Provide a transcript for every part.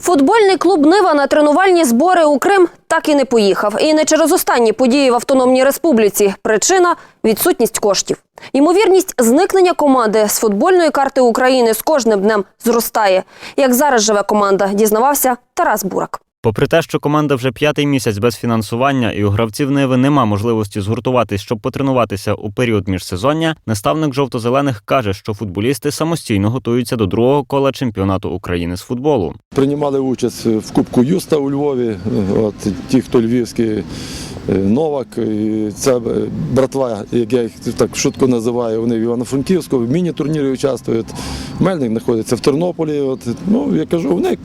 Футбольний клуб Нива на тренувальні збори у Крим так і не поїхав. І не через останні події в Автономній Республіці. Причина відсутність коштів. Ймовірність зникнення команди з футбольної карти України з кожним днем зростає. Як зараз живе команда, дізнавався Тарас Бурак. Попри те, що команда вже п'ятий місяць без фінансування і у гравців Ниви нема можливості згуртуватись, щоб потренуватися у період міжсезоння, наставник жовто-зелених каже, що футболісти самостійно готуються до другого кола чемпіонату України з футболу. Приймали участь в Кубку Юста у Львові. От ті, хто львівський е, Новак, і ця е, братва, як я їх так шутко називаю, вони в Івано-Франківську, в міні-турнірі участвують. Мельник знаходиться в Тернополі. От, ну, я кажу, вони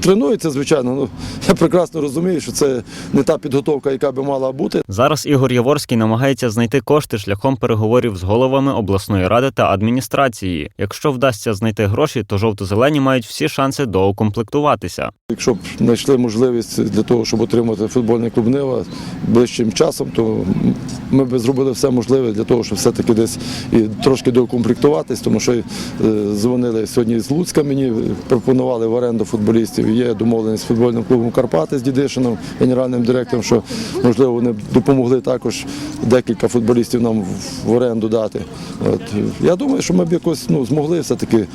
тренуються, звичайно. Ну, я прекрасно розумію, що це не та підготовка, яка би мала бути. Зараз Ігор Яворський намагається знайти кошти шляхом переговорів з головами обласної ради та адміністрації. Якщо вдасться знайти гроші, то жовто-зелені мають всі шанси доукомплектуватися. Якщо б знайшли можливість для того, щоб отримати футбольний клуб Нива ближчим часом, то ми б зробили все можливе для того, щоб все-таки десь і трошки доукомплектуватись, тому що е, дзвонили сьогодні з Луцька, мені пропонували в оренду футболістів. Є домовленість з футбольним клубом Карпати з Дідишином, генеральним директором, що можливо вони допомогли також декілька футболістів нам в оренду дати. От. Я думаю, що ми б якось ну, змогли все-таки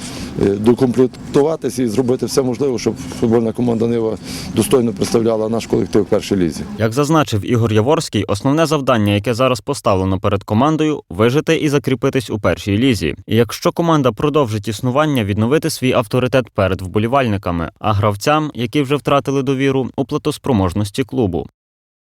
е, докомплектуватися і зробити все можливе, щоб футбольна команда Нива достойно представляла наш колектив в першій лізі. Як зазначив Ігор Яворський, основне завдання, яке зараз поставлено перед командою, вижити і закріпитись у першій лізі. І якщо команда продовжить існування, відновити свій авторитет перед вболівальниками, а гравцям, які вже втратили довіру, у платоспроможності клубу.